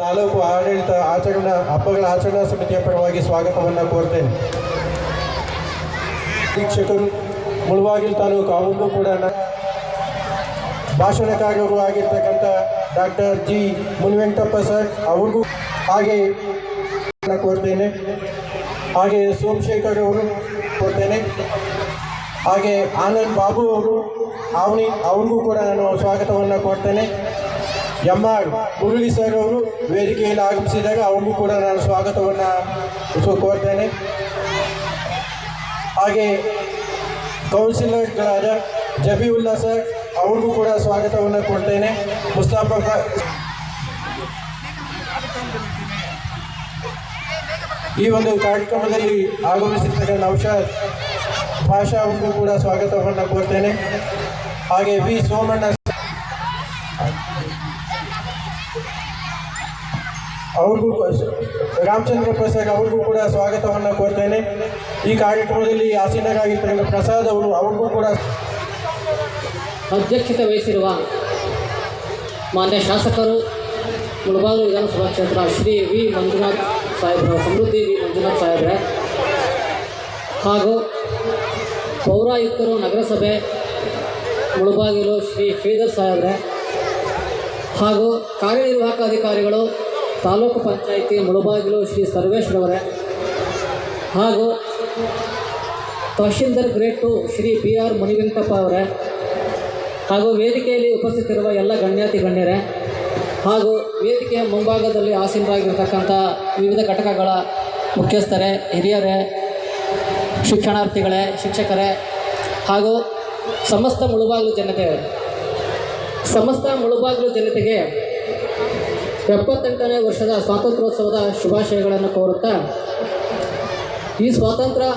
ತಾಲೂಕು ಆಡಳಿತ ಆಚರಣಾ, ಹಬ್ಬಗಳ ಆಚರಣಾ ಸಮಿತಿಯ ಪರವಾಗಿ ಸ್ವಾಗತವನ್ನು ಕೋರ್ತೇನೆ. ಶಿಕ್ಷಕರು ಮುಳುವಾಗಿಲ್ ತಾಲೂಕು ಅವ್ರಿಗೂ ಕೂಡ ಭಾಷಣಕಾರರು ಆಗಿರ್ತಕ್ಕಂಥ ಡಾಕ್ಟರ್ ಜಿ. ಮುನಿವೆಂಕಟಪ್ಪ ಸರ್ ಅವ್ರಿಗೂ ಹಾಗೆ ಕೋರ್ತೇನೆ. ಹಾಗೆ ಸೋಮಶೇಖರ್ ಅವರು ಕೋರ್ತೇನೆ. ಹಾಗೆ ಆನಂದ್ ಬಾಬು ಅವರು, ಅವನಿ ಅವ್ರಿಗೂ ಕೂಡ ನಾನು ಸ್ವಾಗತವನ್ನು ಕೊಡ್ತೇನೆ ಎಂ ಆರ್ ಮುರಳಿ ಸರ್ ಅವರು ವೇದಿಕೆಯಲ್ಲಿ ಆಗಮಿಸಿದಾಗ ಅವ್ರಿಗೂ ಕೂಡ ನಾನು ಸ್ವಾಗತವನ್ನು ಕೋರ್ತೇನೆ. ಹಾಗೆ ಕೌನ್ಸಿಲರ್ಗಳಾದ ಜಬೀವುಲ್ಲಾ ಸರ್ ಅವ್ರಿಗೂ ಕೂಡ ಸ್ವಾಗತವನ್ನು ಕೊಡ್ತೇನೆ ಮುಸ್ತಾಫ ಈ ಒಂದು ಕಾರ್ಯಕ್ರಮದಲ್ಲಿ ಆಗಮಿಸಿರ್ತಕ್ಕಂಥ ನೌಶಾದ್ ಭಾಷಾ ಅವ್ರಿಗೂ ಕೂಡ ಸ್ವಾಗತವನ್ನು ಕೋರ್ತೇನೆ. ಹಾಗೆ ವಿ ಸೋಮಣ್ಣ ಅವ್ರಿಗೂ ರಾಮಚಂದ್ರ ಪ್ರಸಾದ್ ಅವ್ರಿಗೂ ಕೂಡ ಸ್ವಾಗತವನ್ನು ಕೋರ್ತೇನೆ. ಈ ಕಾರ್ಯಕ್ರಮದಲ್ಲಿ ಆಸೀನರಾಗಿರ್ತಕ್ಕಂಥ ಪ್ರಸಾದ್ ಅವರು, ಅವ್ರಿಗೂ ಕೂಡ ಅಧ್ಯಕ್ಷತೆ ವಹಿಸಿರುವ ಮಾನ್ಯ ಶಾಸಕರು, ಮುಳಬಾಗಿಲು ವಿಧಾನಸಭಾ ಕ್ಷೇತ್ರ ಶ್ರೀ ವಿ. ಮಂಜುನಾಥ್ ಸಾಹೇಬ್ರ, ಸಮೃದ್ಧಿ ವಿ. ಮಂಜುನಾಥ್ ಸಾಹೇಬ್ರೆ, ಹಾಗೂ ಪೌರಾಯುಕ್ತರು ನಗರಸಭೆ, ಮುಳಬಾಗಿಲು ಶ್ರೀ ಶ್ರೀಧರ್ ಸಾಹೇಬ್ರೆ ಹಾಗೂ ಕಾರ್ಯನಿರ್ವಾಹಕ ಅಧಿಕಾರಿಗಳು ತಾಲೂಕು ಪಂಚಾಯಿತಿ ಮುಳಬಾಗಿಲು ಶ್ರೀ ಸರ್ವೇಶ್ವರವರೇ. ಹಾಗೂ tahsildar grade two Shri P R Munivenkappa ಅವರೇ. ಹಾಗೂ ವೇದಿಕೆಯಲ್ಲಿ ಉಪಸ್ಥಿತಿರುವ ಎಲ್ಲ ಗಣ್ಯಾತಿ ಗಣ್ಯರೇ. ಹಾಗೂ ವೇದಿಕೆಯ ಮುಂಭಾಗದಲ್ಲಿ ಆಸೀನರಾಗಿರ್ತಕ್ಕಂಥ ವಿವಿಧ ಘಟಕಗಳ ಮುಖ್ಯಸ್ಥರೇ, ಹಿರಿಯರೇ, ಶಿಕ್ಷಣಾರ್ಥಿಗಳೇ, ಶಿಕ್ಷಕರೇ, ಹಾಗೂ ಸಮಸ್ತ ಮುಳುಬಾಗಿಲು ಜನತೆ ಸಮಸ್ತ ಮುಳುಬಾಗಿಲು ಜನತೆಗೆ ಎಪ್ಪತ್ತೆಂಟನೇ ವರ್ಷದ ಸ್ವಾತಂತ್ರ್ಯೋತ್ಸವದ ಶುಭಾಶಯಗಳನ್ನು ಕೋರುತ್ತಾ, ಈ ಸ್ವಾತಂತ್ರ್ಯ,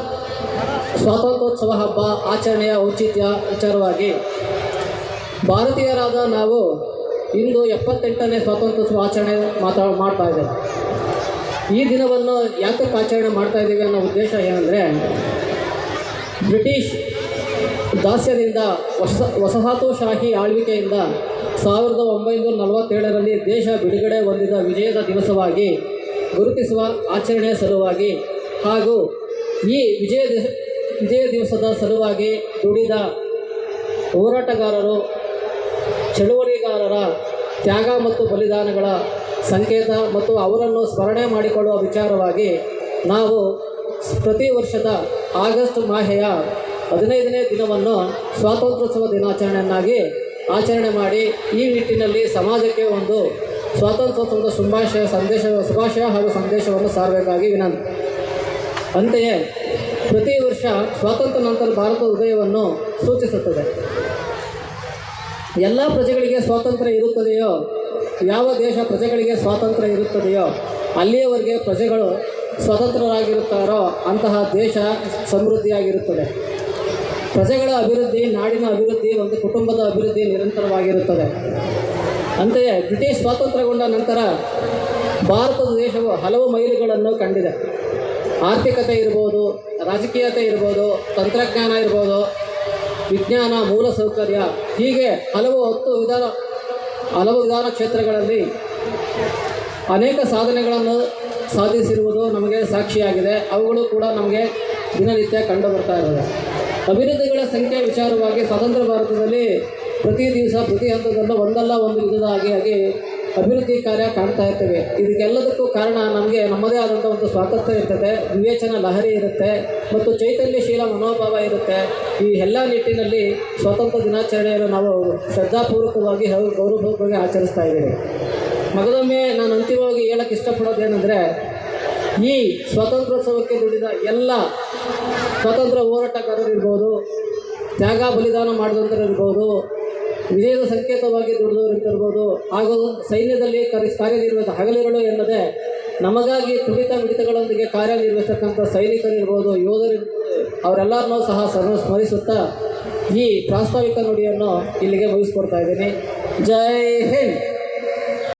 ಸ್ವಾತಂತ್ರ್ಯೋತ್ಸವ ಹಬ್ಬ ಆಚರಣೆಯ ಔಚಿತ್ಯ ವಿಚಾರವಾಗಿ ಭಾರತೀಯರಾದ ನಾವು ಇಂದು ಎಪ್ಪತ್ತೆಂಟನೇ ಸ್ವಾತಂತ್ರ್ಯೋತ್ಸವ ಆಚರಣೆ ಮಾತಾ ಮಾಡ್ತಾ ಇದ್ದೇವೆ. ಈ ದಿನವನ್ನು ಯಾತಕ್ಕೆ ಆಚರಣೆ ಮಾಡ್ತಾ ಇದ್ದೀವಿ ಅನ್ನೋ ಉದ್ದೇಶ ಏನಂದರೆ, ಬ್ರಿಟಿಷ್ ದಾಸ್ಯದಿಂದ ವಸ ವಸಾಹತುಶಾಹಿ ಆಳ್ವಿಕೆಯಿಂದ ಸಾವಿರದ ಒಂಬೈನೂರ ನಲವತ್ತೇಳರಲ್ಲಿ ದೇಶ ಬಿಡುಗಡೆ ಹೊಂದಿದ ವಿಜಯದ ದಿವಸವಾಗಿ ಗುರುತಿಸುವ ಆಚರಣೆಯ ಸಲುವಾಗಿ ಹಾಗೂ ಈ ವಿಜಯ ವಿಜಯ ದಿವಸದ ಸಲುವಾಗಿ ದುಡಿದ ಹೋರಾಟಗಾರರು, ಚಳುವಳಿಗಾರರ ತ್ಯಾಗ ಮತ್ತು ಬಲಿದಾನಗಳ ಸಂಕೇತ ಮತ್ತು ಅವರನ್ನು ಸ್ಮರಣೆ ಮಾಡಿಕೊಳ್ಳುವ ವಿಚಾರವಾಗಿ ನಾವು ಪ್ರತಿ ವರ್ಷದ ಆಗಸ್ಟ್ ಮಾಹೆಯ ಹದಿನೈದನೇ ದಿನವನ್ನು ಸ್ವಾತಂತ್ರ್ಯೋತ್ಸವ ದಿನಾಚರಣೆಯನ್ನಾಗಿ ಆಚರಣೆ ಮಾಡಿ ಈ ನಿಟ್ಟಿನಲ್ಲಿ ಸಮಾಜಕ್ಕೆ ಒಂದು ಸ್ವಾತಂತ್ರ್ಯೋತ್ಸವದ ಶುಭಾಶಯ, ಸಂದೇಶ, ಶುಭಾಶಯ ಹಾಗೂ ಸಂದೇಶವನ್ನು ಸಾರಬೇಕಾಗಿ ವಿನಂತಿ. ಅಂತೆಯೇ ಪ್ರತಿ ವರ್ಷ ಸ್ವಾತಂತ್ರ್ಯ ನಂತರ ಭಾರತ ಉದಯವನ್ನು ಸೂಚಿಸುತ್ತದೆ. ಎಲ್ಲ ಪ್ರಜೆಗಳಿಗೆ ಸ್ವಾತಂತ್ರ್ಯ ಇರುತ್ತದೆಯೋ, ಯಾವ ದೇಶ ಪ್ರಜೆಗಳಿಗೆ ಸ್ವಾತಂತ್ರ್ಯ ಇರುತ್ತದೆಯೋ, ಅಲ್ಲಿಯವರೆಗೆ ಪ್ರಜೆಗಳು ಸ್ವತಂತ್ರರಾಗಿರುತ್ತಾರೋ ಅಂತಹ ದೇಶ ಸಮೃದ್ಧಿಯಾಗಿರುತ್ತದೆ. ಪ್ರಜೆಗಳ ಅಭಿವೃದ್ಧಿ, ನಾಡಿನ ಅಭಿವೃದ್ಧಿ, ಒಂದು ಕುಟುಂಬದ ಅಭಿವೃದ್ಧಿ ನಿರಂತರವಾಗಿರುತ್ತದೆ. ಅಂತೆಯೇ ಬ್ರಿಟಿಷ್ ಸ್ವಾತಂತ್ರ್ಯಗೊಂಡ ನಂತರ ಭಾರತದ ದೇಶವು ಹಲವು ಮೈಲುಗಳನ್ನು ಕಂಡಿದೆ. ಆರ್ಥಿಕತೆ ಇರ್ಬೋದು, ರಾಜಕೀಯತೆ ಇರ್ಬೋದು, ತಂತ್ರಜ್ಞಾನ ಇರ್ಬೋದು, ವಿಜ್ಞಾನ ಮೂಲಸೌಕರ್ಯ ಹೀಗೆ ಹಲವು ಹತ್ತು ವಿಧಾನ, ಹಲವು ವಿಧಾನ ಕ್ಷೇತ್ರಗಳಲ್ಲಿ ಅನೇಕ ಸಾಧನೆಗಳನ್ನು ಸಾಧಿಸಿರುವುದು ನಮಗೆ ಸಾಕ್ಷಿಯಾಗಿದೆ. ಅವುಗಳು ಕೂಡ ನಮಗೆ ದಿನನಿತ್ಯ ಕಂಡು ಬರ್ತಾ ಇರೋದು ಅಭಿವೃದ್ಧಿಗಳ ಸಂಖ್ಯೆ ವಿಚಾರವಾಗಿ ಸ್ವತಂತ್ರ ಭಾರತದಲ್ಲಿ ಪ್ರತಿ ದಿವಸ, ಪ್ರತಿ ಹಂತದಲ್ಲೂ ಒಂದಲ್ಲ ಒಂದು ವಿಧದಾಗಿ ಆಗಿ ಅಭಿವೃದ್ಧಿ ಕಾರ್ಯ ಕಾಣ್ತಾ ಇರ್ತೇವೆ. ಇದಕ್ಕೆಲ್ಲದಕ್ಕೂ ಕಾರಣ ನಮಗೆ ನಮ್ಮದೇ ಆದಂಥ ಒಂದು ಸ್ವಾತಂತ್ರ್ಯ ಇರ್ತದೆ. ವಿವೇಚನ ಲಹರಿ ಇರುತ್ತೆ ಮತ್ತು ಚೈತನ್ಯಶೀಲ ಮನೋಭಾವ ಇರುತ್ತೆ. ಈ ಎಲ್ಲ ನಿಟ್ಟಿನಲ್ಲಿ ಸ್ವಾತಂತ್ರ್ಯ ದಿನಾಚರಣೆಯನ್ನು ನಾವು ಶ್ರದ್ಧಾಪೂರ್ವಕವಾಗಿ ಹಾಗೂ ಗೌರವಪೂರ್ವಕವಾಗಿ ಆಚರಿಸ್ತಾ ಇದ್ದೀವಿ. ಮಗದೊಮ್ಮೆ ನಾನು ಅಂತಿಮವಾಗಿ ಹೇಳಕ್ಕೆ ಇಷ್ಟಪಡೋದೇನೆಂದರೆ ಈ ಸ್ವಾತಂತ್ರ್ಯೋತ್ಸವಕ್ಕೆ ದುಡಿದ ಎಲ್ಲ ಸ್ವಾತಂತ್ರ್ಯ ಹೋರಾಟಗಾರರಿರ್ಬೋದು, ತ್ಯಾಗ ಬಲಿದಾನ ಮಾಡಿದಂಥರಿರ್ಬೋದು ವಿಜಯದ ಸಂಕೇತವಾಗಿ ದುಡಿದವರಿರ್ಬೋದು, ಹಾಗೂ ಸೈನ್ಯದಲ್ಲಿ ಕರಿ ಕಾರ್ಯನಿರ್ವಹಿಸ ಹಗಲಿರಳು ಎನ್ನದೆ ನಮಗಾಗಿ ತುಡಿತ ಮಿಡಿತಗಳೊಂದಿಗೆ ಕಾರ್ಯನಿರ್ವಹಿಸತಕ್ಕಂಥ ಸೈನಿಕರಿರ್ಬೋದು, ಯೋಧರು, ಅವರೆಲ್ಲರನ್ನೂ ಸಹ ಸರ್ವ ಸ್ಮರಿಸುತ್ತಾ ಈ ಪ್ರಾಸ್ತಾವಿಕ ನುಡಿಯನ್ನು ಇಲ್ಲಿಗೆ ಮುಗಿಸ್ಕೊಡ್ತಾ ಇದ್ದೀನಿ. ಜೈ ಹಿಂದ್!